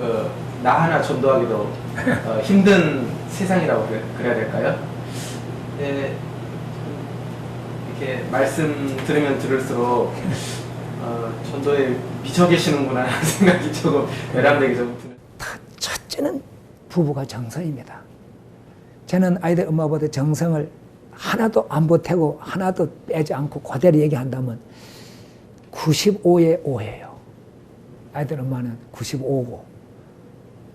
그 나 하나 전도하기도 어, 힘든 세상이라고 그래, 그래야 될까요? 예, 이렇게 말씀 들으면 들을수록 어, 전도에 미쳐 계시는구나 하는 생각이 조금 외람되게 좀 드는. 첫째는 부부가 정성입니다. 저는 아이들 엄마보다 정성을 하나도 안 보태고 하나도 빼지 않고 그대로 얘기한다면 95에 5예요. 아이들 엄마는 95고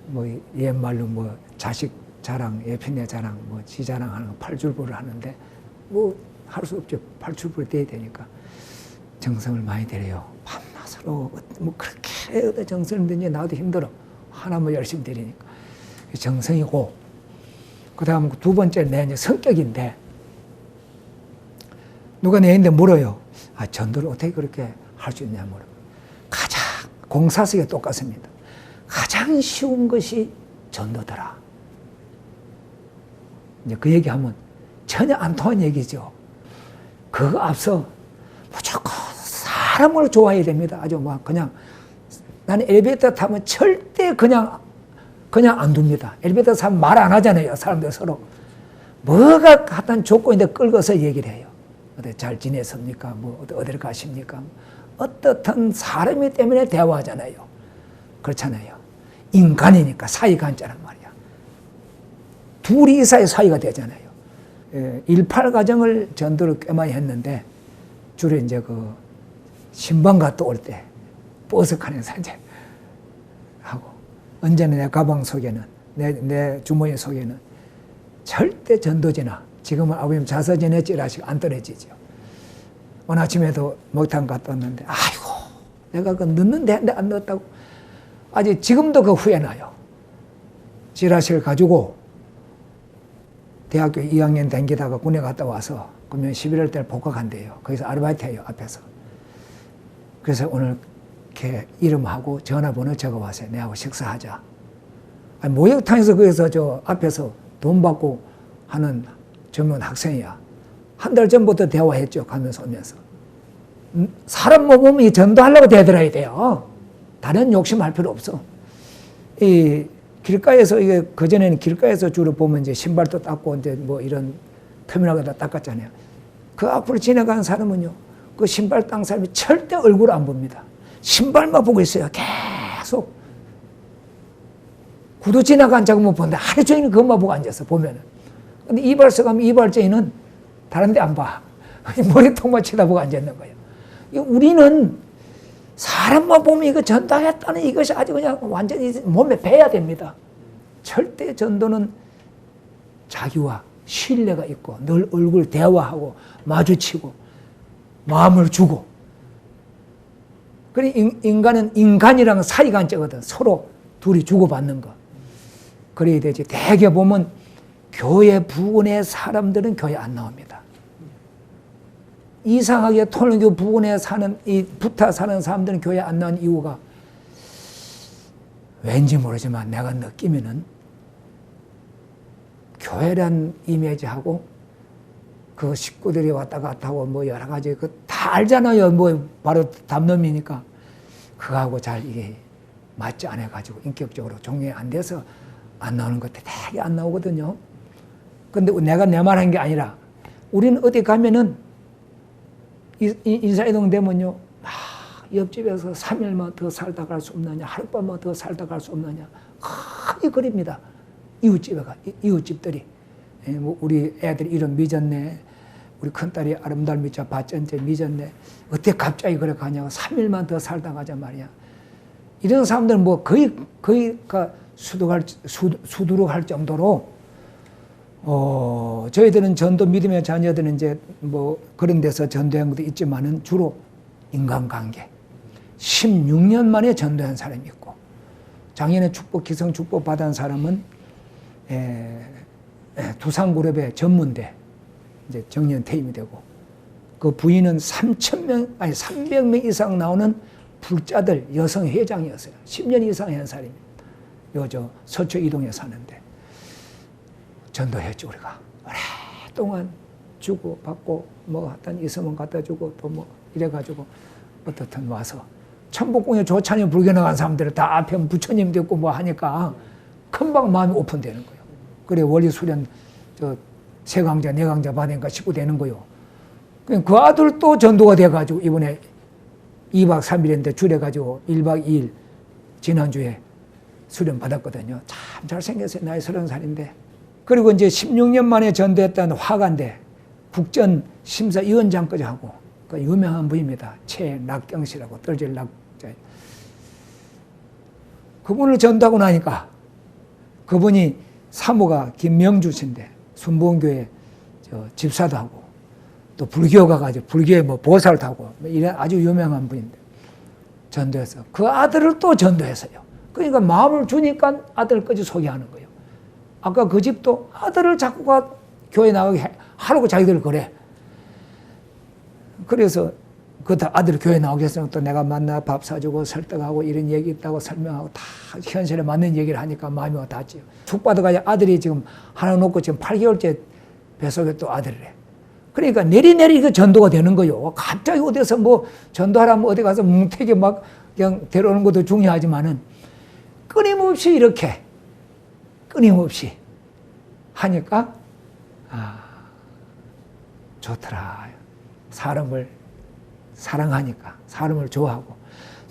뭐 옛말로 뭐 자식 자랑, 예편의 자랑, 뭐 지 자랑하는 거 팔줄부를 하는데 뭐 할 수 없죠. 팔줄부를 떼야 되니까 정성을 많이 들여요. 밤낮으로 뭐 그렇게 정성을 들니 나도 힘들어. 하나 뭐 열심히 들이니까 정성이고 그 다음 두 번째 내 이제 성격인데 누가 내인데 물어요. 아 전도를 어떻게 그렇게 할 수 있냐 물어. 가장 공사석에 똑같습니다. 가장 쉬운 것이 전도더라. 이제 그 얘기하면 전혀 안 통한 얘기죠. 그거 앞서 무조건 사람을 좋아해야 됩니다. 아주 막 그냥 나는 엘리베이터 타면 절대 그냥 그냥 안 둡니다. 엘리베이터 타면 말 안 하잖아요. 사람들 서로 뭐가 하여튼 조건인데 끌고서 얘기를 해요. 어디 잘 지냈습니까? 뭐 어디 어디를 가십니까? 어떻든 사람이 때문에 대화하잖아요. 그렇잖아요. 인간이니까 사이가 앉자란 말이야. 둘이 이사의 사이가 되잖아요. 예, 18 가정을 전도를 꽤 많이 했는데 주로 이제 그 신방 갔다 올 때 버스 칸에서 이제 하고 언제나 내 가방 속에는 내, 내 주머니 속에는 절대 전도지나 지금은 아버님 자서 지냈지라시 안 떨어지죠. 오늘 아침에도 목욕탕 갔다 왔는데 아이고 내가 그 넣는데 안 넣었다고 아직 지금도 그 후회 나요. 지라시를 가지고 대학교 2학년 댕기다가 군에 갔다 와서 그러면 11월 달 복학한대요. 거기서 아르바이트 해요 앞에서. 그래서 오늘 이렇게 이름하고 전화번호 적어왔어요. 내하고 식사하자. 아니, 목욕탕에서 거기서 저 앞에서 돈 받고 하는 젊은 학생이야. 한 달 전부터 대화했죠. 가면서 오면서. 음, 사람 못 보면 이 전도하려고 대들어야 돼요. 다른 욕심할 필요 없어. 이 길가에서 이게 그 전에는 길가에서 주로 보면 이제 신발도 닦고 이제 뭐 이런 터미널에다 닦았잖아요. 그 앞으로 지나가는 사람은요. 그 신발 닦는 사람이 절대 얼굴 안 봅니다. 신발만 보고 있어요. 계속. 구도 지나간 자국만 보는데 하루 종일 그것만 보고 앉아서 보면은. 근데 이발소 가면 이발쟁이는 다른 데 안 봐. 머리통만 쳐다보고 앉아 있는 거예요. 우리는 사람만 보면 이거 전도하겠다는 이것이 아주 그냥 완전히 몸에 배야 됩니다. 절대 전도는 자기와 신뢰가 있고 늘 얼굴 대화하고 마주치고 마음을 주고. 그래 인간은 인간이랑 사이가 안 쩌거든. 서로 둘이 주고받는 거. 그래야 되지. 대개 보면 교회 부근의 사람들은 교회 안 나옵니다 이상하게 통일교 부근에 사는 이 부타 사는 사람들은 교회 안 나온 이유가 왠지 모르지만 내가 느끼면은 교회란 이미지하고 그 식구들이 왔다 갔다 하고 뭐 여러 가지 그 다 알잖아요. 뭐 바로 담놈이니까 그거하고 잘 이게 맞지 않아 가지고 인격적으로 종용이 안 돼서 안 나오는 것들 되게 안 나오거든요. 근데 내가 내 말 한 게 아니라 우리는 어디 가면은 인사이동 되면요, 막 옆집에서 3일만 더 살다 갈 수 없느냐, 하룻밤만 더 살다 갈 수 없느냐, 크게 그립니다. 이웃집에 가, 이웃집들이. 예, 뭐 우리 애들이 이런 미졌네. 우리 큰딸이 아름다운 미자 밭전째 미졌네. 어떻게 갑자기 그래 가냐고 3일만 더 살다 가자 말이야. 이런 사람들은 뭐 거의, 거의 수두할, 수, 수두룩 할 정도로 어, 저희들은 전도 믿음의 자녀들은 이제 뭐 그런 데서 전도한 것도 있지만은 주로 인간관계. 16년 만에 전도한 사람이 있고, 작년에 축복, 기성 축복 받은 사람은 에, 에, 두산그룹의 전문대, 이제 정년 퇴임이 되고, 그 부인은 3,000명, 아니 300명 이상 나오는 불자들 여성 회장이었어요. 10년 이상 한 사람입니다. 요, 저, 서초 이동에 사는데. 전도했죠, 우리가. 오랫동안 주고 받고, 뭐, 하여튼 있으면 갖다 주고, 또 뭐, 이래가지고, 어떻든 와서 천복궁에 조찬이 불교 나간 사람들은 다 앞에 부처님 됐고 뭐 하니까 금방 마음이 오픈되는 거예요. 그래 원리 수련 저 세 강자 네 강자 받으니까 식구 되는 거요. 그 아들 또 전도가 돼가지고 이번에 2박 3일인데 줄여가지고 1박 2일 지난주에 수련 받았거든요. 참 잘생겼어요. 나이 서른 살인데. 그리고 이제 16년 만에 전도했던 화가인데 국전 심사위원장까지 하고 그 유명한 분입니다. 최낙경 씨라고 떨질 낙자. 그분을 전도하고 나니까 그분이 사모가 김명주 씨인데 순봉교회 저 집사도 하고 또 불교 가 가지고 불교에 뭐 보살도 하고 뭐 이런 아주 유명한 분인데 전도해서 그 아들을 또 전도했어요. 그러니까 마음을 주니까 아들까지 소개하는 거예요. 아까 그 집도 아들을 자꾸 가 교회 나가게 해- 하라고 자기들 그래. 그래서 그 아들 교회 나오겠으면 또 내가 만나 밥 사주고 설득하고 이런 얘기 있다고 설명하고 다 현실에 맞는 얘기를 하니까 마음이 와 닿지요. 축 받아가지고 아들이 지금 하나 놓고 지금 8개월째 뱃속에 또 아들이래. 그러니까 내리내리 그 전도가 되는 거요. 갑자기 어디서 뭐 전도하라면 어디 가서 뭉태기 막 그냥 데려오는 것도 중요하지만은 끊임없이 이렇게 끊임없이 하니까 아 좋더라. 사람을 사랑하니까 사람을 좋아하고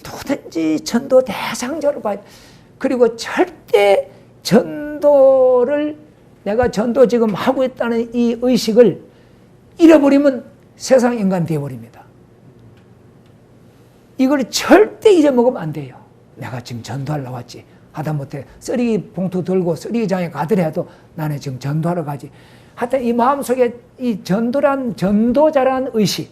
누구든지 전도 대상자로 봐야 그리고 절대 전도를 내가 전도 지금 하고 있다는 이 의식을 잃어버리면 세상 인간 되어버립니다. 이걸 절대 잊어먹으면 안 돼요. 내가 지금 전도하러 왔지. 하다못해 쓰레기 봉투 들고 쓰레기장에 가더라도 나는 지금 전도하러 가지. 하여튼 이 마음속에 이 전도란 전도자란 의식,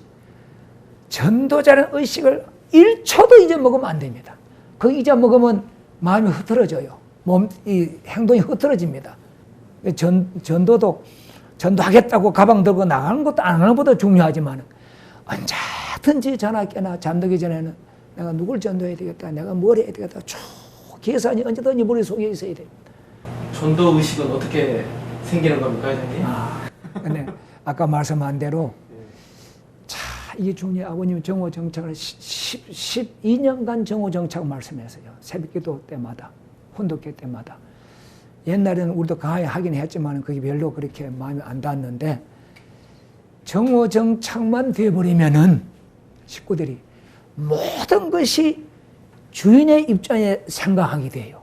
전도자란 의식을 1초도 잊어먹으면 안 됩니다. 그 잊어먹으면 마음이 흐트러져요. 몸, 이 행동이 흐트러집니다. 전, 전도도 전도하겠다고 가방 들고 나가는 것도 안 하는 것보다 중요하지만 언제든지 전화 깨나 잠들기 전에는 내가 누굴 전도해야 되겠다. 내가 뭘 해야 되겠다. 쭉 계산이 언제든지 머릿속에 있어야 됩니다. 전도 의식은 어떻게 생기는 겁니까, 회장님? 아, 근데 아까 말씀한 대로 자, 이게 중요해. 아버님 정오 정착을 10, 12년간 정오 정착 말씀했어요. 새벽기도 때마다, 혼독회 때마다. 옛날에는 우리도 강하게 하긴 했지만 그게 별로 그렇게 마음에 안 닿았는데 정오 정착만 돼버리면은 식구들이 모든 것이 주인의 입장에 생각하게 돼요.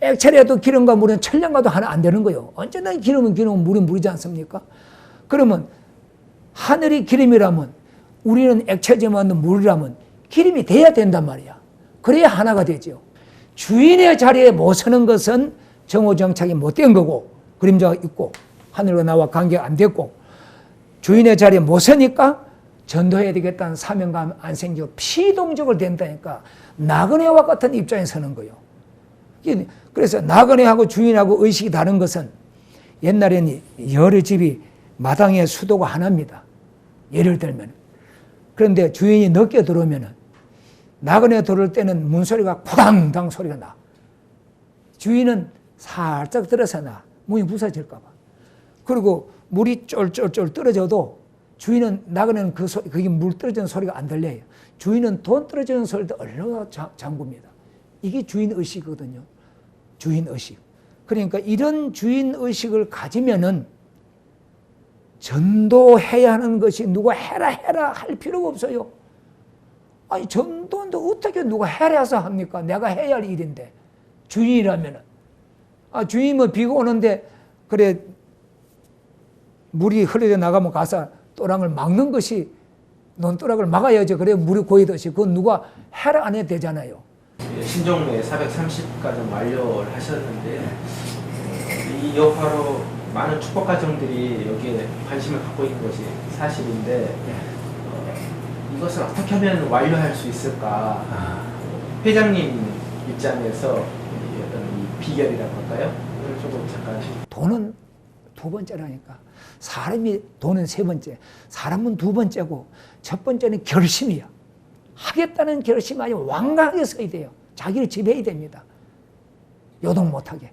액체라도 기름과 물은 천량과도 하나 안 되는 거예요. 언제나 기름은 기름은 물은 물이지 않습니까? 그러면 하늘이 기름이라면 우리는 액체지만 물이라면 기름이 돼야 된단 말이야. 그래야 하나가 되죠. 주인의 자리에 못 서는 것은 정오정착이 못 된 거고 그림자가 있고 하늘과 나와 관계가 안 됐고 주인의 자리에 못 서니까 전도해야 되겠다는 사명감 안 생기고 피동적으로 된다니까 나그네와 같은 입장에 서는 거예요. 그래서 나그네하고 주인하고 의식이 다른 것은 옛날에는 여러 집이 마당에 수도가 하나입니다. 예를 들면. 그런데 주인이 늦게 들어오면은 나그네 들어올 때는 문소리가 구당당 소리가 나. 주인은 살짝 들어서 나. 문이 부서질까봐. 그리고 물이 쫄쫄쫄 떨어져도 주인은 나그네는 그 소, 그게 물 떨어지는 소리가 안 들려요. 주인은 돈 떨어지는 소리도 얼른 자- 잠굽니다. 이게 주인 의식이거든요. 주인 의식. 그러니까 이런 주인 의식을 가지면은 전도해야 하는 것이 누가 해라 해라 할 필요가 없어요. 아니 전도인데 어떻게 누가 해라서 합니까? 내가 해야 할 일인데 주인이라면은 아 주인이 뭐 비가 오는데 그래 물이 흘러져 나가면 가서 또랑을 막는 것이 논또락을 막아야죠. 그래 물이 고이듯이 그건 누가 해라 안 해도 되잖아요. 예, 신종로에 430가정 완료를 하셨는데 어, 이 여파로 많은 축복 가정들이 여기에 관심을 갖고 있는 것이 사실인데 어, 이것을 어떻게 하면 완료할 수 있을까? 회장님 입장에서 이 어떤 이 비결이라고 할까요? 오늘 조금 잠깐 돈은 두 번째라니까. 사람이 돈은 세 번째. 사람은 두 번째고 첫 번째는 결심이야. 하겠다는 결심 아주 완강하게 서야 돼요. 자기를 지배해야 됩니다. 요동 못하게.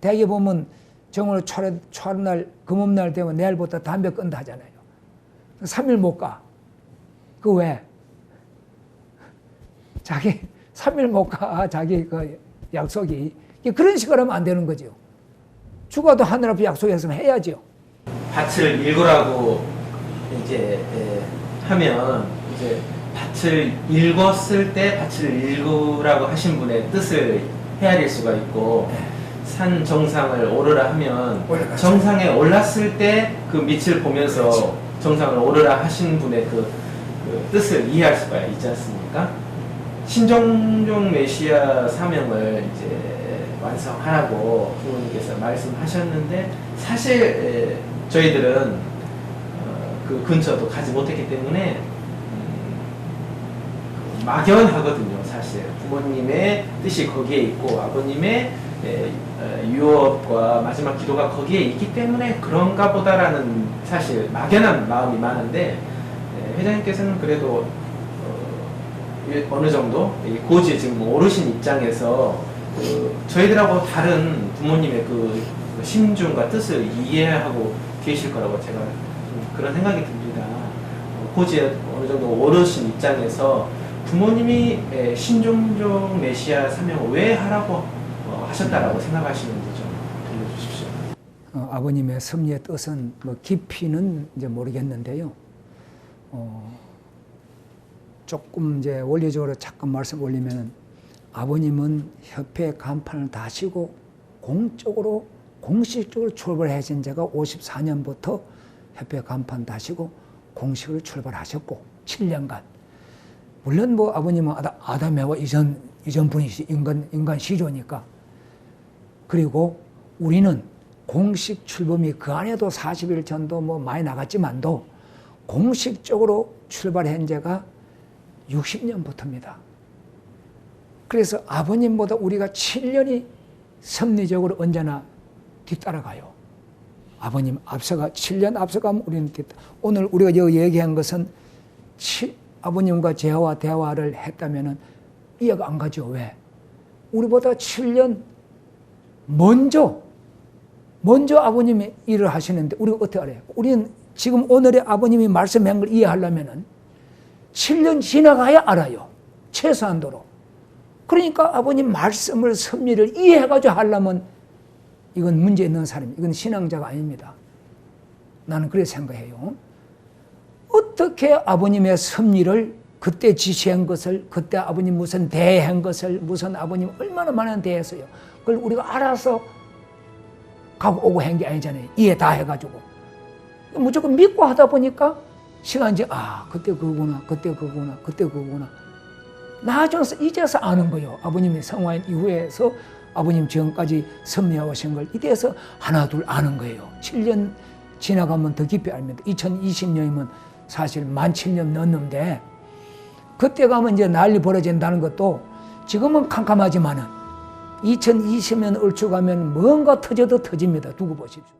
대개 보면 정월 초를 초날 금음날 되면 내일부터 담배 끈다 하잖아요. 3일 못 가. 그 왜? 자기 3일 못 가. 자기 그 약속이. 그런 식으로 하면 안 되는 거죠. 죽어도 하늘 앞에 약속했으면 해야죠. 밭을 읽으라고 이제 예, 하면 이제 밭을 읽었을 때 밭을 읽으라고 하신 분의 뜻을 헤아릴 수가 있고 산 정상을 오르라 하면 올라갔죠. 정상에 올랐을 때 그 밑을 보면서 그렇죠. 정상을 오르라 하신 분의 그, 그 뜻을 이해할 수가 있지 않습니까? 신종종 메시아 사명을 이제 완성하라고 부모님께서 말씀하셨는데 사실 에, 저희들은 어, 그 근처도 가지 못했기 때문에 음, 그 막연하거든요 사실. 부모님의 뜻이 거기에 있고 아버님의 에, 어, 유업과 마지막 기도가 거기에 있기 때문에 그런가 보다라는 사실 막연한 마음이 많은데 에, 회장님께서는 그래도 어, 이- 어느 정도 이 고지 지금 어르신 입장에서 그 저희들하고 다른 부모님의 그 심중과 뜻을 이해하고 계실 거라고 제가 좀 그런 생각이 듭니다. 어, 고지의 어느 정도 어르신 입장에서 부모님이 에, 신종종 메시아 사명을 왜 하라고 어, 하셨다라고 생각하시는지 좀 들려주십시오. 어, 아버님의 섭리의 뜻은 뭐 깊이는 이제 모르겠는데요. 어, 조금 이제 원리적으로 잠깐 말씀 올리면 아버님은 협회 간판을 다시고 공적으로 공식적으로 출발하신 지가 54년부터 협회 간판 다시고 공식으로 출발하셨고 7년간 물론 뭐 아버님은 아다, 아담 에와 이전 이전 분이시 인간 인간 시조니까 그리고 우리는 공식 출범이 그 안에도 40일 전도 뭐 많이 나갔지만도 공식적으로 출발한 지가 60년부터입니다. 그래서 아버님보다 우리가 7년이 섭리적으로 언제나 뒤따라가요. 아버님 앞서가 7년 앞서가면 우리는 뒤따. 오늘 우리가 여기 얘기한 것은 치- 아버님과 제와 대화를 했다면은 이해가 안 가죠. 왜? 우리보다 7년 먼저 먼저 아버님이 일을 하시는데 우리가 어떻게 알아요? 우리는 지금 오늘의 아버님이 말씀한 걸 이해하려면은 7년 지나가야 알아요. 최소한도로. 그러니까 아버님 말씀을 섭리를 이해해가지고 하려면 이건 문제 있는 사람, 이건 신앙자가 아닙니다. 나는 그렇게 생각해요. 어떻게 아버님의 섭리를 그때 지시한 것을, 그때 아버님 무슨 대한 것을, 무슨 아버님 얼마나 많은 대했어요. 그걸 우리가 알아서 가고 오고 한 게 아니잖아요. 이해 다 해가지고. 무조건 믿고 하다 보니까 시간이 아, 그때 그거구나, 그때 그거구나, 그때 그거구나. 나중에서 이제서 아는 거예요. 아버님이 성화인 이후에서 아버님 지금까지 섭리하신 걸 이때서 하나 둘 아는 거예요. 7년 지나가면 더 깊이 압니다. 2020년이면 사실 만 7년 넘는데 그때 가면 이제 난리 벌어진다는 것도 지금은 캄캄하지만은 2020년 얼추 가면 뭔가 터져도 터집니다. 두고 보십시오.